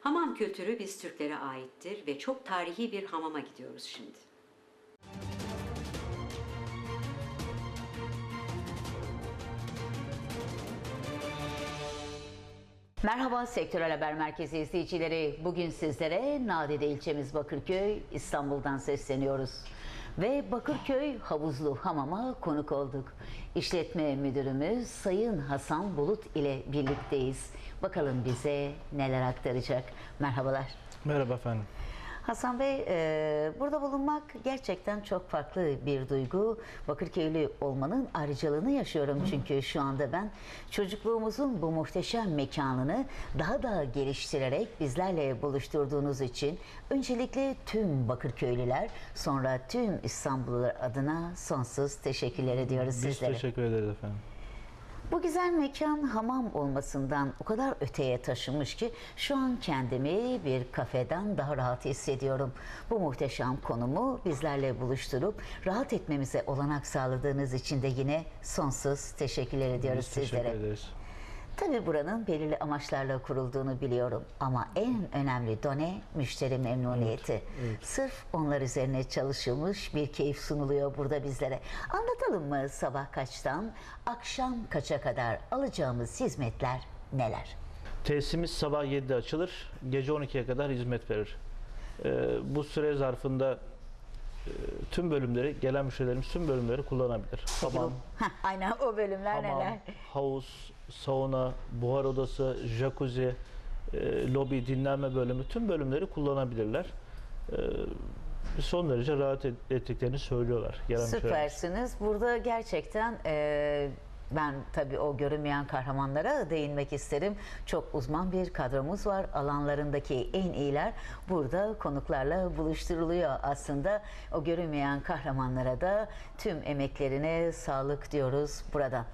Hamam kültürü biz Türklere aittir ve çok tarihi bir hamama gidiyoruz şimdi. Merhaba Sektörel Haber Merkezi izleyicileri. Bugün sizlere Nadide ilçemiz Bakırköy, İstanbul'dan sesleniyoruz. Ve Bakırköy Havuzlu Hamam'a konuk olduk. İşletme müdürümüz Sayın Hasan Bulut ile birlikteyiz. Bakalım bize neler aktaracak. Merhabalar. Merhaba efendim. Hasan Bey, e, burada bulunmak gerçekten çok farklı bir duygu. Bakırköylü olmanın ayrıcalığını yaşıyorum çünkü şu anda ben çocukluğumuzun bu muhteşem mekanını daha da geliştirerek bizlerle buluşturduğunuz için öncelikle tüm Bakırköylüler, sonra tüm İstanbullular adına sonsuz teşekkürler ediyoruz Biz sizlere. teşekkür ederiz efendim. Bu güzel mekan hamam olmasından o kadar öteye taşımış ki şu an kendimi bir kafeden daha rahat hissediyorum. Bu muhteşem konumu bizlerle buluşturup rahat etmemize olanak sağladığınız için de yine sonsuz teşekkürler ediyoruz Biz teşekkür sizlere. ederiz. Tabii buranın belirli amaçlarla kurulduğunu biliyorum ama en önemli done müşteri memnuniyeti. Sırf onlar üzerine çalışılmış bir keyif sunuluyor burada bizlere. Anlatalım mı sabah kaçtan akşam kaça kadar alacağımız hizmetler neler? Tesisimiz sabah 7'de açılır, gece 12'ye kadar hizmet verir. Ee, bu süre zarfında tüm bölümleri, gelen müşterilerimiz tüm bölümleri kullanabilir. Hamam, Heh, aynen o bölümler hamam, neler? havuz, sauna, buhar odası, jacuzzi, e, lobi, dinlenme bölümü tüm bölümleri kullanabilirler. E, son derece rahat et- ettiklerini söylüyorlar. Gelen müşterilerimiz. Süpersiniz. Burada gerçekten e, ben tabii o görünmeyen kahramanlara değinmek isterim. Çok uzman bir kadromuz var. Alanlarındaki en iyiler burada konuklarla buluşturuluyor aslında. O görünmeyen kahramanlara da tüm emeklerine sağlık diyoruz burada.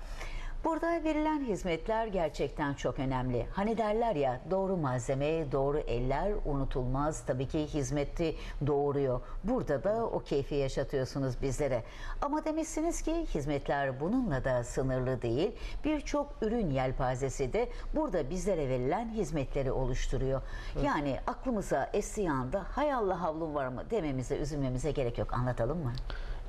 Burada verilen hizmetler gerçekten çok önemli. Hani derler ya doğru malzeme, doğru eller unutulmaz. Tabii ki hizmeti doğuruyor. Burada da o keyfi yaşatıyorsunuz bizlere. Ama demişsiniz ki hizmetler bununla da sınırlı değil. Birçok ürün yelpazesi de burada bizlere verilen hizmetleri oluşturuyor. Yani aklımıza estiği anda hay Allah havlum var mı dememize, üzülmemize gerek yok. Anlatalım mı?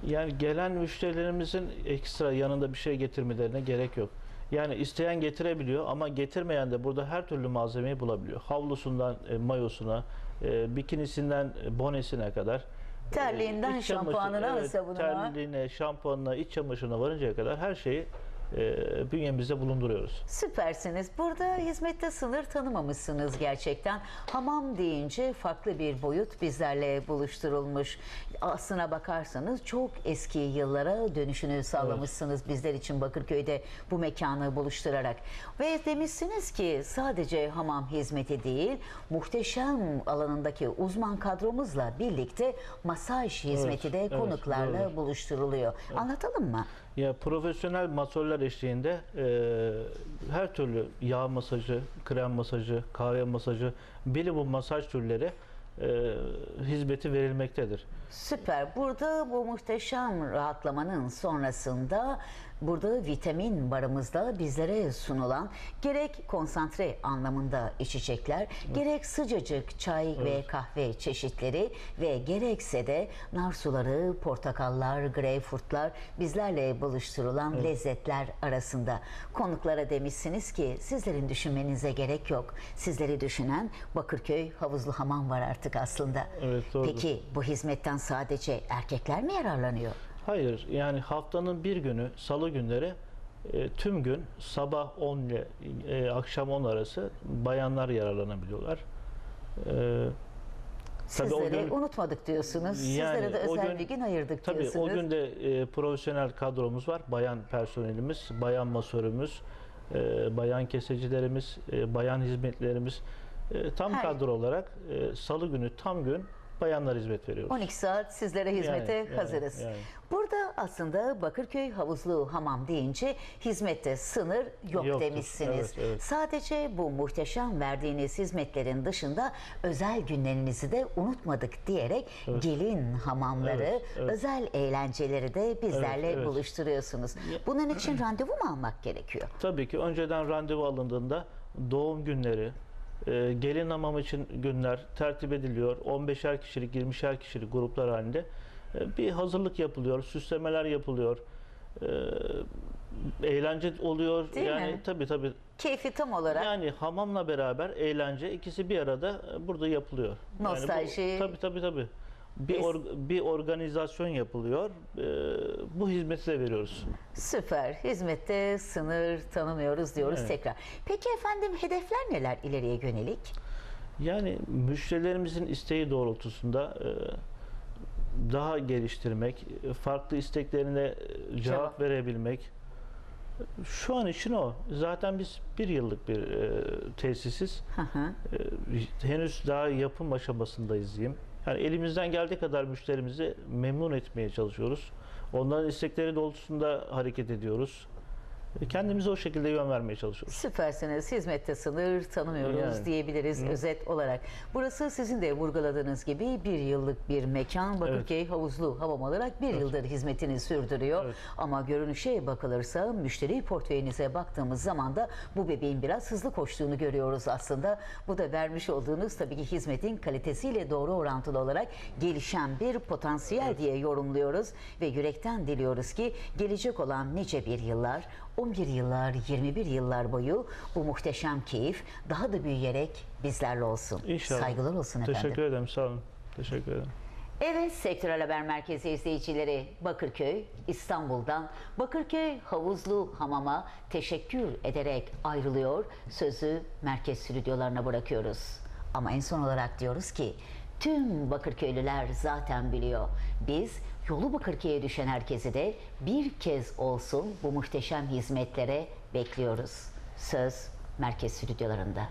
Yani gelen müşterilerimizin ekstra yanında bir şey getirmelerine gerek yok. Yani isteyen getirebiliyor ama getirmeyen de burada her türlü malzemeyi bulabiliyor. Havlusundan e, mayosuna, e, bikinisinden e, bonesine kadar. Terliğinden e, çamaşır- şampuanına, sabununa. Terliğine, şampuanına, iç çamaşırına varıncaya kadar her şeyi e, bünyemizde bulunduruyoruz. Süpersiniz. Burada hizmette sınır tanımamışsınız gerçekten. Hamam deyince farklı bir boyut bizlerle buluşturulmuş. Aslına bakarsanız çok eski yıllara dönüşünü sağlamışsınız bizler için Bakırköy'de bu mekanı buluşturarak. Ve demişsiniz ki sadece hamam hizmeti değil, muhteşem alanındaki uzman kadromuzla birlikte masaj hizmeti de evet, konuklarla doğrudur. buluşturuluyor. Anlatalım mı? Ya profesyonel masörler eşliğinde e, her türlü yağ masajı, krem masajı, kahve masajı, bilimum masaj türleri e, hizmeti verilmektedir. Süper. Burada bu muhteşem rahatlamanın sonrasında burada vitamin barımızda bizlere sunulan gerek konsantre anlamında içecekler, gerek sıcacık çay ve kahve çeşitleri ve gerekse de nar suları, portakallar, greyfurtlar bizlerle buluşturulan lezzetler arasında. Konuklara demişsiniz ki sizlerin düşünmenize gerek yok. Sizleri düşünen Bakırköy Havuzlu Hamam var artık aslında. Evet, doğrudur. Peki bu hizmetten sadece erkekler mi yararlanıyor? Hayır, yani haftanın bir günü, salı günleri e, tüm gün sabah 10 ile e, akşam 10 arası bayanlar yararlanabiliyorlar. E, Tabii o Sizleri gün- unutmadık diyorsunuz. Sizlere Yani de o özel gün- bir gün ayırdık Tabii diyorsunuz. o gün de e, profesyonel kadromuz var. Bayan personelimiz, bayan masörümüz, e, bayan kesecilerimiz, e, bayan hizmetlerimiz. E, tam Her- kadro olarak e, salı günü tam gün bayanlar hizmet veriyoruz. 12 saat sizlere hizmete Yani, yani, hazırız. yani. Burada aslında Bakırköy Havuzlu Hamam deyince hizmette sınır yok Yoktur. demişsiniz. Evet, evet. Sadece bu muhteşem verdiğiniz hizmetlerin dışında özel günlerinizi de unutmadık diyerek gelin hamamları, Evet, evet. özel eğlenceleri de bizlerle Evet, evet. buluşturuyorsunuz. Bunun için randevu mu almak gerekiyor? Tabii ki önceden randevu alındığında doğum günleri, E, gelin hamam için günler tertip ediliyor. 15'er kişilik, 20'şer kişilik gruplar halinde e, bir hazırlık yapılıyor, süslemeler yapılıyor. E, eğlence oluyor. Değil yani mi? tabii tabii. Keyfi tam olarak Yani hamamla beraber eğlence ikisi bir arada e, burada yapılıyor. Yani bu- Nostalji. tabii tabii tabii. Bir, or- bir organizasyon yapılıyor. E, bu hizmeti de veriyoruz. süper. Hizmette sınır tanımıyoruz diyoruz Evet. tekrar. Peki efendim hedefler neler ileriye yönelik? Yani müşterilerimizin isteği doğrultusunda e, daha geliştirmek, farklı isteklerine e, cevap, Cevap. verebilmek. Şu an için o. Zaten biz bir yıllık bir e, tesisiz. Hı hı. E, henüz daha yapım aşamasındayız diyeyim. Yani elimizden geldiği kadar müşterimizi memnun etmeye çalışıyoruz. Onların istekleri doğrultusunda hareket ediyoruz. E, Kendimize o şekilde yön vermeye çalışıyoruz. Süpersiniz. Hizmette sınır tanımıyoruz Yani. diyebiliriz özet olarak. Burası sizin de vurguladığınız gibi bir yıllık bir mekan. Bakırköy Havuzlu Havam olarak bir yıldır hizmetini sürdürüyor. Evet. Ama görünüşe bakılırsa müşteri portföyünüze baktığımız zaman da bu bebeğin biraz hızlı koştuğunu görüyoruz aslında. Bu da vermiş olduğunuz tabii ki hizmetin kalitesiyle doğru orantılı olarak gelişen bir potansiyel diye yorumluyoruz ve yürekten diliyoruz ki gelecek olan nice bir yıllar 11 yıllar, 21 yıllar boyu bu muhteşem keyif daha da büyüyerek bizlerle olsun. İnşallah. Saygılar olsun efendim. Teşekkür ederim. Sağ olun. Teşekkür ederim. Evet Sektörel Haber Merkezi izleyicileri Bakırköy, İstanbul'dan Bakırköy Havuzlu Hamam'a teşekkür ederek ayrılıyor. Sözü merkez stüdyolarına bırakıyoruz. Ama en son olarak diyoruz ki tüm Bakırköylüler zaten biliyor. Biz yolu Bakırköy'e düşen herkesi de bir kez olsun bu muhteşem hizmetlere bekliyoruz. Söz merkez stüdyolarında.